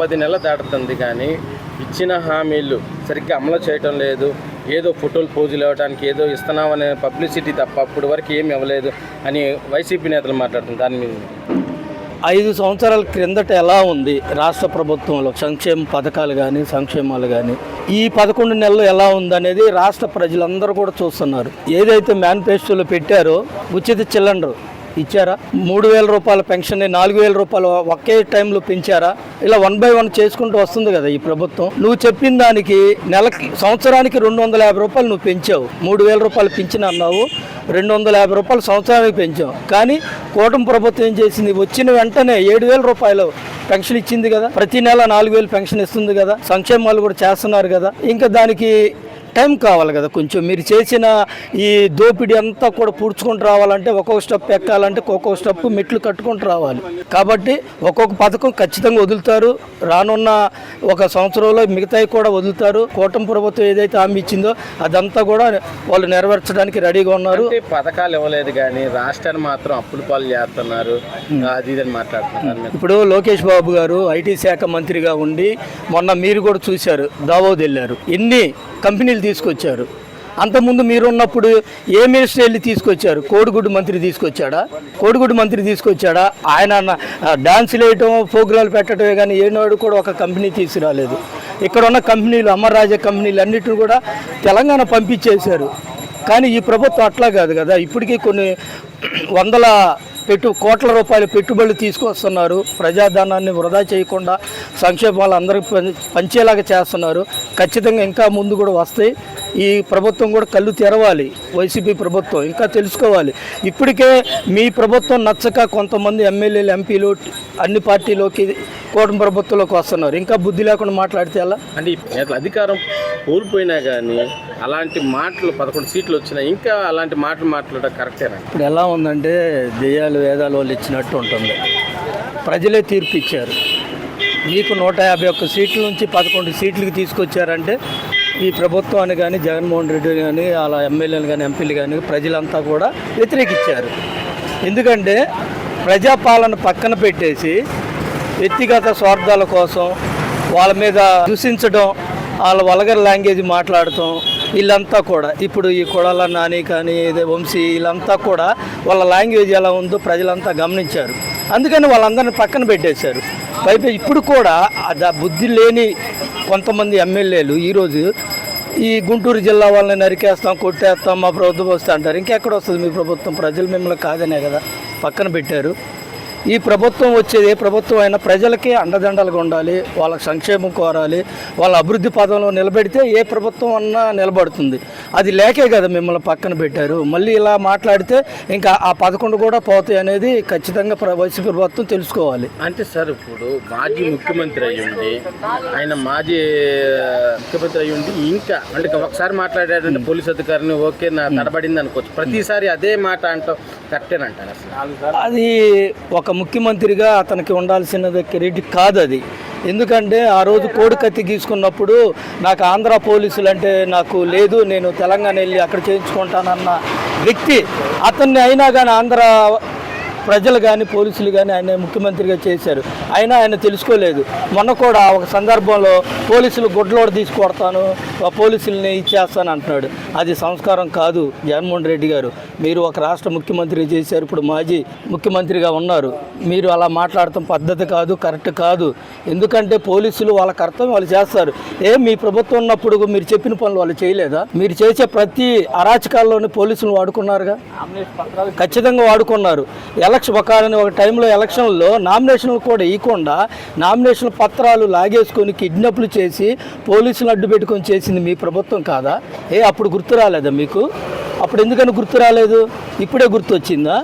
పది నెలలు దాటుతుంది కానీ ఇచ్చిన హామీలు సరిగ్గా అమలు చేయటం లేదు. ఏదో ఫోటోలు పోజులు ఇవ్వడానికి ఏదో ఇస్తున్నామనే పబ్లిసిటీ తప్ప అప్పటి వరకు ఏమి ఇవ్వలేదు అని వైసీపీ నేతలు మాట్లాడుతుంది దాని మీద ఐదు సంవత్సరాల క్రిందట ఎలా ఉంది? రాష్ట్ర ప్రభుత్వంలో సంక్షేమ పథకాలు కానీ సంక్షేమాలు కానీ ఈ పదకొండు నెలలు ఎలా ఉందనేది రాష్ట్ర ప్రజలందరూ కూడా చూస్తున్నారు. ఏదైతే మేనిఫెస్టోలో పెట్టారో ఉచిత సిలిండర్ ఇచ్చారా? మూడు వేల రూపాయల పెన్షన్ నాలుగు వేల రూపాయలు ఒకే టైంలో పెంచారా? ఇలా వన్ బై వన్ చేసుకుంటూ వస్తుంది కదా ఈ ప్రభుత్వం. నువ్వు చెప్పిన దానికి నెలకి సంవత్సరానికి రెండు వందల యాభై రూపాయలు నువ్వు పెంచావు. మూడు వేల రూపాయలు పెంచిన అన్నావు రెండు వందల యాభై రూపాయలు సంవత్సరానికి పెంచాం కానీ కూటమి ప్రభుత్వం ఏం చేసింది? వచ్చిన వెంటనే ఏడు వేల రూపాయలు పెన్షన్ ఇచ్చింది కదా. ప్రతి నెల నాలుగు వేలు పెన్షన్ ఇస్తుంది కదా. సంక్షేమాలు కూడా చేస్తున్నారు కదా. ఇంకా దానికి టైం కావాలి కదా కొంచెం. మీరు చేసిన ఈ దోపిడీ అంతా కూడా పూడ్చుకుంటూ రావాలంటే ఒక్కొక్క స్టెప్ ఎక్కాలంటే ఒక్కొక్క స్టెప్ మెట్లు కట్టుకుంటూ రావాలి. కాబట్టి ఒక్కొక్క పథకం ఖచ్చితంగా వదులుతారు. రానున్న ఒక సంవత్సరంలో మిగతాయి కూడా వదులుతారు. కూటమి ప్రభుత్వం ఏదైతే హామీ ఇచ్చిందో అదంతా కూడా వాళ్ళు నెరవేర్చడానికి రెడీగా ఉన్నారు. పథకాలు ఇవ్వలేదు కానీ రాష్ట్రాన్ని మాత్రం అప్పులు పాలు చేస్తున్నారు. అది ఇది అని మాట్లాడుతున్నారు. ఇప్పుడు లోకేష్ బాబు గారు ఐటీ శాఖ మంత్రిగా ఉండి మొన్న మీరు కూడా చూశారు దావోద్ వెళ్ళారు. ఎన్ని కంపెనీలు తీసుకొచ్చారు. అంతకుముందు మీరు ఉన్నప్పుడు ఏ మినిస్టర్ వెళ్ళి తీసుకొచ్చారు? కోడిగుడ్డు మంత్రి తీసుకొచ్చాడా? కోడిగుడ్డు మంత్రి తీసుకొచ్చాడా? ఆయన న- డాన్సులు వేయటం ప్రోగ్రాలు పెట్టడమే కానీ ఏనాడు కూడా ఒక కంపెనీ తీసుకురాలేదు. ఇక్కడ ఉన్న కంపెనీలు అమర్రాజ కంపెనీలు అన్నిటిని కూడా తెలంగాణ పంపించేశారు. కానీ ఈ ప్రభుత్వం అట్లా కాదు కదా. ఇప్పటికీ కొన్ని వందల పెట్టు కోట్ల రూపాయల పెట్టుబడులు తీసుకొస్తున్నారు. ప్రజాధనాన్ని వృధా చేయకుండా సంక్షేమాలు అందరికి పం- పంచేలాగా చేస్తున్నారు. ఖచ్చితంగా ఇంకా ముందు కూడా వస్తాయి. ఈ ప్రభుత్వం కూడా కళ్ళు తెరవాలి. వైసీపీ ప్రభుత్వం ఇంకా తెలుసుకోవాలి. ఇప్పటికే మీ ప్రభుత్వం నచ్చక కొంతమంది ఎమ్మెల్యేలు ఎంపీలు అన్ని పార్టీలోకి కూటమి ప్రభుత్వంలోకి వస్తున్నారు. ఇంకా బుద్ధి లేకుండా మాట్లాడితే ఎలా? అంటే అధికారం కోల్పోయినా కానీ అలాంటి మాటలు పదకొండు సీట్లు వచ్చినా ఇంకా అలాంటి మాటలు మాట్లాడడం కరెక్టేనా? ఇప్పుడు ఎలా ఉందంటే దెయ్యాలు వేదాలు వాళ్ళు ఇచ్చినట్టు ఉంటుంది. ప్రజలే తీర్పు ఇచ్చారు. మీకు నూట యాభై ఒక్క సీట్ల నుంచి పదకొండు సీట్లకి తీసుకొచ్చారంటే ఈ ప్రభుత్వాన్ని కానీ జగన్మోహన్ రెడ్డి కానీ అలా ఎమ్మెల్యేలు కానీ ఎంపీలు కానీ ప్రజలంతా కూడా వ్యతిరేకించారు ఎందుకంటే ప్రజాపాలన పక్కన పెట్టేసి వ్యక్తిగత స్వార్థాల కోసం వాళ్ళ మీద దూషించడం వాళ్ళ వలగర్ లాంగ్వేజ్ మాట్లాడటం వీళ్ళంతా కూడా ఇప్పుడు ఈ కొడాల నాని కానీ ఇదే వంశీ వీళ్ళంతా కూడా వాళ్ళ లాంగ్వేజ్ ఎలా ఉందో ప్రజలంతా గమనించారు. అందుకని వాళ్ళందరిని పక్కన పెట్టేశారు. పైపై ఇప్పుడు కూడా బుద్ధి లేని కొంతమంది ఎమ్మెల్యేలు ఈరోజు ఈ గుంటూరు జిల్లా వాళ్ళని నరికేస్తాం కొట్టేస్తాం మా ప్రభుత్వం వస్తే అంటారు. ఇంకెక్కడ వస్తుంది మీ ప్రభుత్వం? ప్రజలు మిమ్మల్ని కాదనే కదా పక్కన పెట్టారు. ఈ ప్రభుత్వం వచ్చేది ఏ ప్రభుత్వం అయినా ప్రజలకి అండదండలుగా ఉండాలి వాళ్ళ సంక్షేమం కోరాలి వాళ్ళ అభివృద్ధి పదంలో నిలబెడితే ఏ ప్రభుత్వం అన్నా నిలబడుతుంది. అది లేకే కదా మిమ్మల్ని పక్కన పెట్టారు. మళ్ళీ ఇలా మాట్లాడితే ఇంకా ఆ పదకొండు కూడా పోతాయి అనేది ఖచ్చితంగా ప్ర- వైసీపీ ప్రభుత్వం తెలుసుకోవాలి. అంటే సార్ ఇప్పుడు మాజీ ముఖ్యమంత్రి అయ్యుండి ఆయన మాజీ ముఖ్యమంత్రి అయ్యుండి ఇంకా అంటే ఒకసారి మాట్లాడాడంటే పోలీస్ అధికారిని ఓకే నా తడబడింది అనుకోవచ్చు. ప్రతిసారి అదే మాట అంటాం కరెక్టేనంటారు అసలు? అది ఒక ముఖ్యమంత్రిగా అతనికి ఉండాల్సినది క్రెడిట్ కాదు అది. ఎందుకంటే ఆ రోజు కోడి కత్తి గీసుకున్నప్పుడు నాకు ఆంధ్ర పోలీసులు అంటే నాకు లేదు నేను తెలంగాణ వెళ్ళి అక్కడ చేయించుకుంటానన్న వ్యక్తి. అతన్ని అయినా కానీ ఆంధ్ర ప్రజలు కానీ పోలీసులు కానీ ఆయన ముఖ్యమంత్రిగా చేశారు. అయినా ఆయన తెలుసుకోలేదు. మొన్న కూడా ఒక సందర్భంలో పోలీసులు గుడ్లోడు తీసుకొడతాను ఆ పోలీసుల్ని ఇచ్చేస్తాను అంటున్నాడు. అది సంస్కారం కాదు జగన్మోహన్ రెడ్డి గారు. మీరు ఒక రాష్ట్ర ముఖ్యమంత్రి చేశారు ఇప్పుడు మాజీ ముఖ్యమంత్రిగా ఉన్నారు. మీరు అలా మాట్లాడటం పద్ధతి కాదు కరెక్ట్ కాదు. ఎందుకంటే పోలీసులు వాళ్ళ కర్తవ్యం వాళ్ళు చేస్తారు. ఏ మీ ప్రభుత్వం ఉన్నప్పుడు మీరు చెప్పిన పనులు వాళ్ళు చేయలేదా? మీరు చేసే ప్రతి అరాచకాల్లోని పోలీసులు వాడుకున్నారుగా? ఖచ్చితంగా వాడుకున్నారు. ఎలా ఎలక్షన్ ఒక ఒక టైంలో ఎలక్షన్లో నామినేషన్లు కూడా ఇవ్వకుండా నామినేషన్ పత్రాలు లాగేసుకొని కిడ్నాప్లు చేసి పోలీసులు అడ్డు పెట్టుకొని చేసింది మీ ప్రభుత్వం కాదా? ఏ అప్పుడు గుర్తు రాలేదా మీకు? అప్పుడు ఎందుకని గుర్తు రాలేదు? ఇప్పుడే గుర్తు వచ్చిందా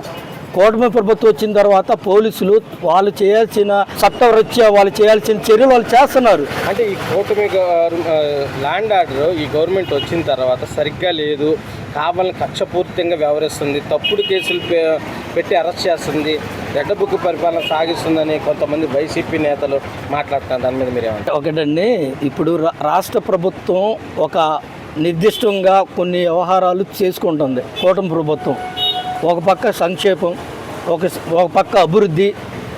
కూటమి ప్రభుత్వం వచ్చిన తర్వాత పోలీసులు వాళ్ళు చేయాల్సిన చట్టవృత్యా వాళ్ళు చేయాల్సిన చర్యలు వాళ్ళు చేస్తున్నారు. అంటే ఈ కూటమి ల్యాండ్ ఆర్డర్ ఈ గవర్నమెంట్ వచ్చిన తర్వాత సరిగ్గా లేదు. కావాలని కక్షపూర్తిగా వ్యవహరిస్తుంది. తప్పుడు కేసులు పెట్టి అరెస్ట్ చేస్తుంది. రెడ్డ బుక్ పరిపాలన సాగిస్తుందని కొంతమంది వైసీపీ నేతలు మాట్లాడుతున్నారు. దాని మీద మీరేమంటారు ఒకటండి ఇప్పుడు రా- రాష్ట్ర ప్రభుత్వం ఒక నిర్దిష్టంగా కొన్ని వ్యవహారాలు చేసుకుంటుంది. కూటమి ప్రభుత్వం. ఒక పక్క సంక్షేపం ఒక ఒక పక్క అభివృద్ధి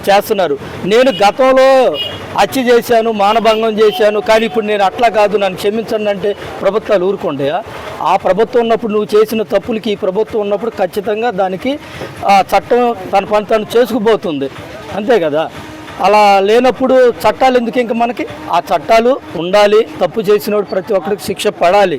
చేస్తున్నారు. నేను గతంలో హత్య చేశాను మానభంగం చేశాను కానీ ఇప్పుడు నేను అట్లా కాదు నన్ను క్షమించండి అంటే ప్రభుత్వాలు ఊరుకుంటాయా? ఆ ప్రభుత్వం ఉన్నప్పుడు నువ్వు చేసిన తప్పులకి ఈ ప్రభుత్వం ఉన్నప్పుడు ఖచ్చితంగా దానికి ఆ చట్టం తన పని తను చేసుకుపోతుంది. అంతే కదా? అలా లేనప్పుడు చట్టాలు ఎందుకు ఇంకా మనకి? ఆ చట్టాలు ఉండాలి తప్పు చేసినప్పుడు ప్రతి ఒక్కరికి శిక్ష పడాలి.